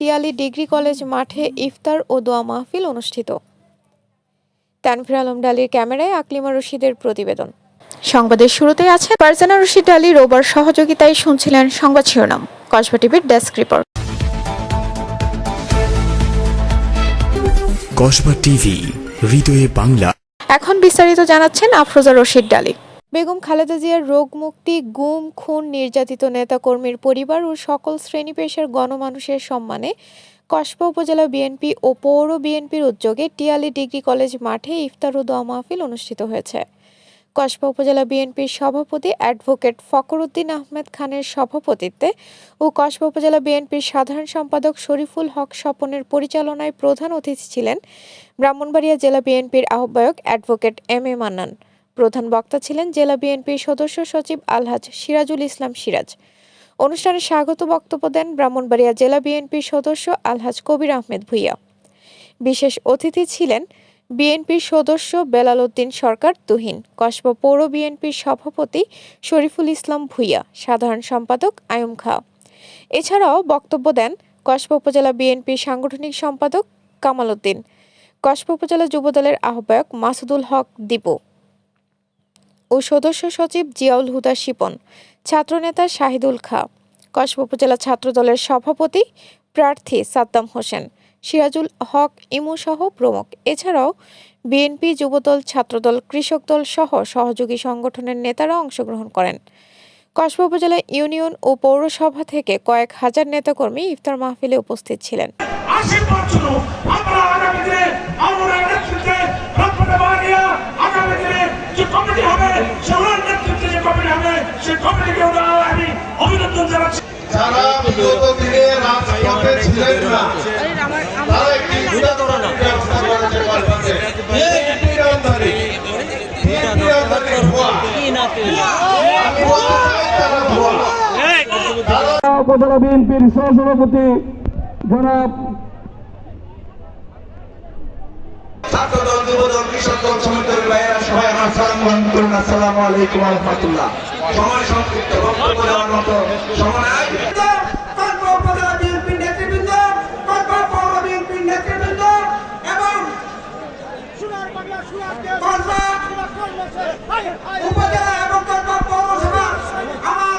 টিয়ালি degree college মাঠে ইফতার ও দোয়া মাহফিল অনুষ্ঠিত। তানভীর আলম ডালির ক্যামেরায় আকলিমা রশিদের প্রতিবেদন। সংবাদের শুরুতেই আছে ফারজানা রশিদ আলী রোবার সহযোগিতায় শুনছিলেন সংবাদ শিরোনাম। কসবা টিভির ডেস্ক রিপোর্ট। কসবা টিভি হৃদয়ে বাংলা। এখন বিস্তারিত জানাচ্ছেন আফরোজা রশিদ ডালি। বেগম খালেদা জিয়ার রোগ মুক্তি গুম, খুন নির্যাতিত নেতাকর্মীর পরিবার ও সকল শ্রেণি পেশার গণমানুষের সম্মানে কসবা উপজেলা বিএনপি ও পৌর বিএনপির উদ্যোগে টিয়ালি ডিগ্রি কলেজ মাঠে ইফতার ও দোয়া মাহফিল অনুষ্ঠিত হয়েছে। কসবা উপজেলা বিএনপির সভাপতি অ্যাডভোকেট ফখরুদ্দিন আহমেদ খানের সভাপতিত্বে ও কসবা উপজেলা বিএনপির সাধারণ সম্পাদক শরীফুল হক স্বপনের পরিচালনায় প্রধান অতিথি ছিলেন ব্রাহ্মণবাড়িয়া জেলা বিএনপির আহ্বায়ক অ্যাডভোকেট এম এ মান্নান। প্রধান বক্তা ছিলেন জেলা বিএনপির সদস্য সচিব আলহাজ সিরাজুল ইসলাম সিরাজ। অনুষ্ঠানে স্বাগত বক্তব্য দেন ব্রাহ্মণবাড়িয়া জেলা বিএনপির সদস্য আলহাজ কবির আহমেদ ভুইয়া। বিশেষ অতিথি ছিলেন বিএনপির সদস্য বেলাল উদ্দিন সরকার তুহিন, কসবা পৌর বিএনপির সভাপতি শরীফুল ইসলাম ভুইয়া, সাধারণ সম্পাদক আয়ুম খা। এছাড়াও বক্তব্য দেন কসবা উপজেলা বিএনপির সাংগঠনিক সম্পাদক কামাল উদ্দিন, কসবা উপজেলা যুবদলের আহ্বায়ক মাসুদুল হক দীপু। ও সদস্য সচিব জিয়াউল হুদা শিপন, ছাত্রনেতা শাহিদুল খা, কসবা উপজেলা ছাত্রদলের সভাপতি প্রার্থী সাদ্দাম হোসেন, সিরাজুল হক ইমু সহ প্রমুখ। এছাড়াও বিএনপি যুবদল, ছাত্রদল, কৃষক দল সহ সহযোগী সংগঠনের নেতারা অংশগ্রহণ করেন। কসবা উপজেলা ইউনিয়ন ও পৌরসভা থেকে কয়েক হাজার নেতাকর্মী ইফতার মাহফিলে উপস্থিত ছিলেন। যারা বিগত দিনে রাজপথে ছিলেন না তারা একটি ব্যবস্থা করেছে কলকাতায়। ভুয়া। উপজেলা বিএনপির সহসভাপতি জনাব ছাত্রদল দল শ্রমিকদল ভাইয়েরা সবাই আমার সালাম গ্রহণ করুন আসসালামু আলাইকুম রহমতুল্লাহ। সময় সংক্ষিপ্ত বক্তব্য দেওয়ার মতো সময় উপজেলা বিএনপির নেতৃবৃন্দ কসবা পৌর বিএনপির নেতৃবৃন্দ এবং কসবা উপজেলা এবং কসবা পৌরসভা আমার